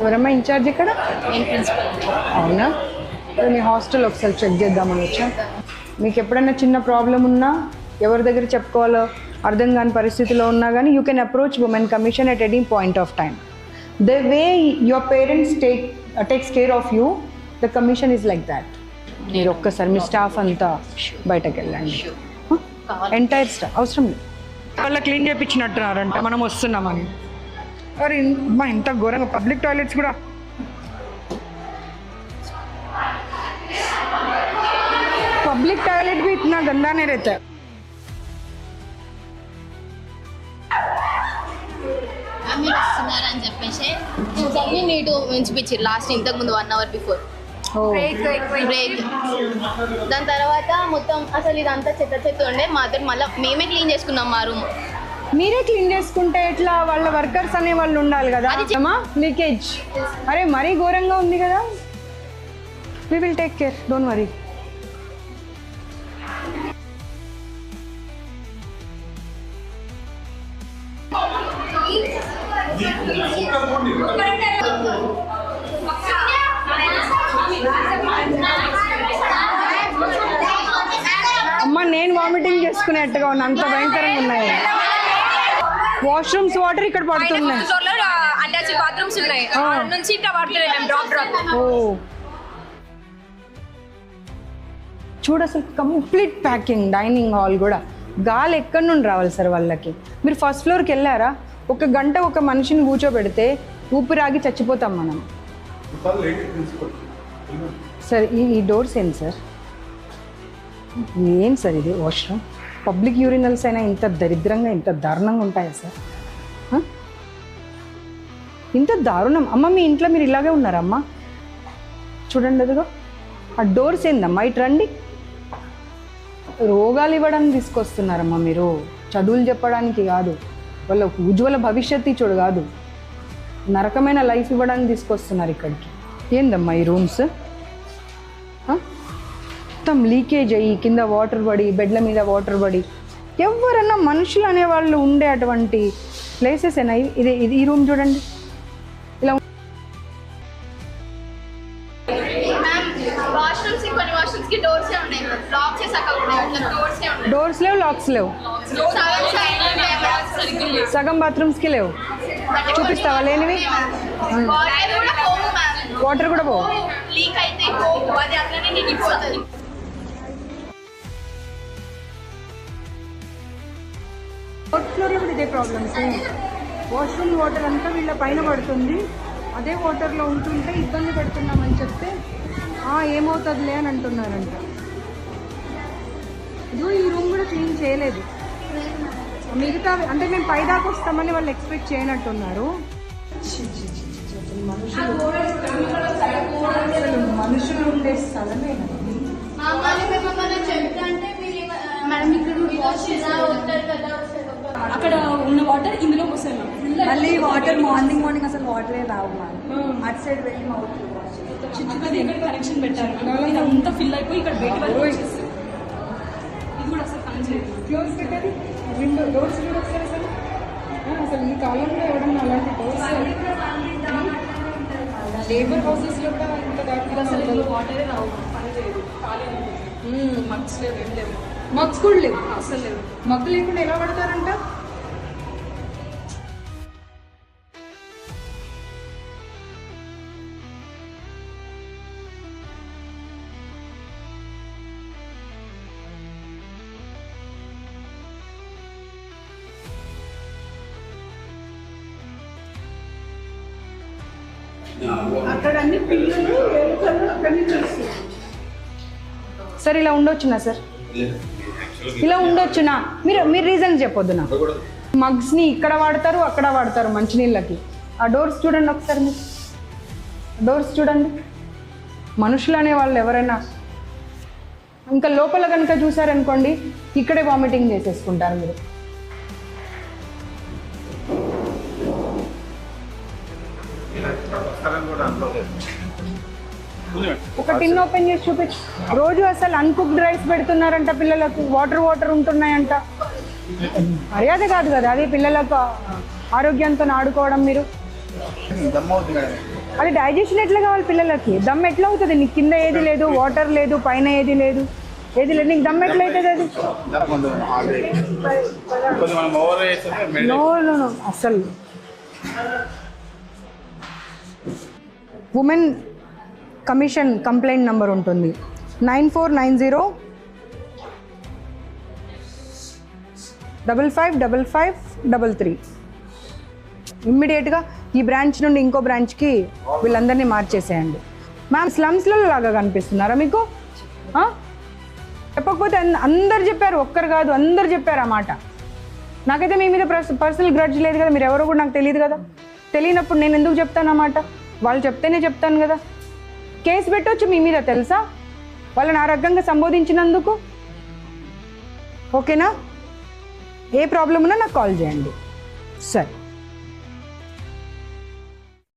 ఎవరమ్మా ఇన్ఛార్జ్ ఇక్కడ? అవునా? మరి మీ హాస్టల్ ఒకసారి చెక్ చేద్దామని వచ్చా. మీకు ఎప్పుడైనా చిన్న ప్రాబ్లం ఉన్నా ఎవరి దగ్గర చెప్పుకోవాలో అర్థం కాని పరిస్థితిలో ఉన్నా కానీ you can approach women commission at any point of time the way your parents take takes care of you the commission is like that మీరు ఒక్కసారి మీ స్టాఫ్ అంతా బయటకు వెళ్ళండి. ఎంటైర్ స్టాఫ్ అవసరం లేదు. వాళ్ళ క్లీన్ చేయించినట్టున్నారంట మనం వస్తున్నామని. అరే మా ఇంత ఘోరంగా పబ్లిక్ టాయిలెట్స్ కూడా पब्लिक टॉयलेट भी इतना गंदा नहीं रहता है మీరు వస్తున్నారని చెప్పేసి అన్ని నీటు ఉంచిపించారు లాస్ట్ ఇంతకు ముందు వన్ అవర్ బిఫోర్ బ్రేక్ దాని తర్వాత మొత్తం అసలు ఇదంతా చెత్త చెత్త ఉండే మాతో మళ్ళీ మేమే క్లీన్ చేసుకున్నాం మా రూమ్ మీరే క్లీన్ చేసుకుంటే ఎట్లా? వాళ్ళ వర్కర్స్ అనే వాళ్ళు ఉండాలి కదా. అమ్మా లీకేజ్ అరే మరీ ఘోరంగా ఉంది కదా. We will take care don't worry అమ్మ నేను వామిటింగ్ చేసుకునేట్టుగా ఉన్నా. అంత భయంకరంగా ఉన్నాయి. వాష్రూమ్స్ వాటర్ ఇక్కడ పడుతున్నాయి. అటాచ్ బాత్రూమ్స్ ఉన్నాయి. ఆ. ఆ నుంచి ఇట్లా పడుతున్నాయి మేము డ్రాప్ డ్రాప్. ఓ. చూడు అసలు కంప్లీట్ ప్యాకింగ్ డైనింగ్ హాల్ కూడా. గాలి ఎక్కడి నుండి రావాలి సార్ వాళ్ళకి? మీరు ఫస్ట్ ఫ్లోర్కి వెళ్ళారా? ఒక గంట ఒక మనిషిని కూర్చోబెడితే ఊపిరాగి చచ్చిపోతాం మనం. సార్ ఈ ఈ డోర్స్ ఏంటి సార్? ఏం సార్ ఇది? వాష్రూమ్? పబ్లిక్ యూరినల్స్ అయినా ఇంత దరిద్రంగా ఇంత దారుణంగా ఉంటాయా సార్? ఇంత దారుణం. అమ్మ మీ ఇంట్లో మీరు ఇలాగే ఉన్నారమ్మా చూడండి అదిగో. ఆ డోర్స్ ఏందమ్మా? ఇటు రండి. రోగాలు ఇవ్వడానికి తీసుకొస్తున్నారమ్మా మీరు. చదువులు చెప్పడానికి కాదు. వాళ్ళ ఉజ్వల భవిష్యత్తు ఇచ్చుడు కాదు. నరకమైన లైఫ్ ఇవ్వడానికి తీసుకొస్తున్నారు ఇక్కడికి. ఏందమ్మా ఈ రూమ్స్? మొత్తం లీకేజ్ అయ్యి కింద వాటర్ పడి బెడ్ల మీద వాటర్ పడి ఎవరన్నా మనుషులు అనేవాళ్ళు ఉండే అటువంటి ప్లేసెస్ అయినా ఇది ఇది ఈ రూమ్ చూడండి. ఇలా డోర్స్ లేవు లాక్స్ లేవు. సగం బాత్రూమ్స్కి లేవు. చూపిస్తావా లేనివి? వాటర్ కూడా పోవు మ్యామ్ వాటర్ కూడా పోవు. లీక్ అయితే అది అట్లనే నిండిపోతుంది. ఫ్లోర్లో కూడా ఇదే ప్రాబ్లమ్స్ వాష్రూమ్ వాటర్ అంతా వీళ్ళ పైన పడుతుంది. అదే వాటర్లో ఉంటుంటే ఇబ్బంది పడుతున్నామని చెప్తే "ఆ, ఏమవుతుందిలే అని అంటున్నారంట. ఇదిగో ఈ రూమ్ కూడా క్లీన్ చేయలేదు. మిగతా అంటే మేము పైదాకా వస్తామని వాళ్ళు ఎక్స్పెక్ట్ చేయనట్టున్నారు. మనుషులు మనుషులు ఉండే స్థలమే మేడం ఇక్కడ వాష్ చేసా ఉంటారు కదా అక్కడ ఉన్న వాటర్ ఇందులోకి వస్తాయి మ్యామ్ మళ్ళీ వాటర్ మార్నింగ్ మార్నింగ్ అసలు వాటరే రావు మ్యామ్ అటు సైడ్ వెళ్ళి మా ఊరికి చిన్నది ఇక్కడ కనెక్షన్ పెట్టారు. ఇది అంతా ఫిల్ అయిపోయి ఇక్కడ బయట వరకు ఇది కూడా అసలు పని చేయదు క్లోజ్ పెట్టేది విండో డోర్స్ కూడా ఒకసారి అసలు. అసలు ఈ కాలంలో ఎవడన్నా అలాంటి డోర్స్ లేబర్ హౌసెస్లో కూడా ఇంత దాకా అసలు ఇందులో వాటరే రావు పని చేయదు. ఖాళీ ఉంటుంది మగ్స్ లేవు ఏం లేవు. మగ్స్ కూడా లేవు. అసలు లేవు. మగ్గు లేకుండా ఎలా పడతారంట? అక్కడ అన్ని పిల్లలు ఎలుకలు సార్ ఇలా ఉండొచ్చునా సార్? ఇలా ఉండొచ్చునా? మీరు మీరు రీజన్ చెప్పొద్దు నాకు. మగ్స్ని ఇక్కడ వాడతారు అక్కడ వాడతారు మంచినీళ్ళకి. ఆ డోర్స్ చూడండి ఒకసారి మీరు. డోర్స్ చూడండి. మనుషులు అనే వాళ్ళు ఎవరైనా. ఇంకా లోపల కనుక చూసారనుకోండి ఇక్కడే వామిటింగ్ చేసేసుకుంటారు మీరు. ఒక టిన్ ఓపెన్ చేసి చూపించు. రోజు అసలు అన్కుక్డ్ రైస్ పెడుతున్నారంట పిల్లలకు. Water water ఉంటున్నాయంట. మర్యాద కాదు కదా అదే పిల్లలకు ఆరోగ్యంతో ఆడుకోవడం మీరు. అది డైజెషన్ ఎట్లా కావాలి పిల్లలకి? దమ్ ఎట్లా అవుతుంది? నీకు కింద ఏది లేదు వాటర్ లేదు పైన ఏది లేదు. ఏది లేదు. నీకు దమ్ ఎట్లా అవుతుంది అది? నో నో అసలు. ఉమెన్ కమిషన్ కంప్లైంట్ నంబర్ ఉంటుంది. Nine four nine zero double five double five double three. ఇమ్మీడియట్గా ఈ బ్రాంచ్ నుండి ఇంకో బ్రాంచ్కి వీళ్ళందరినీ మార్చేసేయండి. మ్యామ్ స్లమ్స్లలో లాగా కనిపిస్తున్నారా మీకు? చెప్పకపోతే అందరు చెప్పారు ఒక్కరు కాదు అందరు చెప్పారు ఆ మాట. నాకైతే మీ మీద పర్సనల్ గ్రడ్జ్ లేదు కదా మీరు ఎవరో కూడా నాకు తెలియదు కదా. తెలియనప్పుడు నేను ఎందుకు చెప్తాను అన్నమాట వాళ్ళు చెప్తేనే చెప్తాను కదా. కేసు పెట్టొచ్చు మీ మీద తెలుసా? వాళ్ళని ఆ రకంగా సంబోధించినందుకు? ఓకేనా? ఏ ప్రాబ్లం ఉన్నా నాకు కాల్ చేయండి. సరే.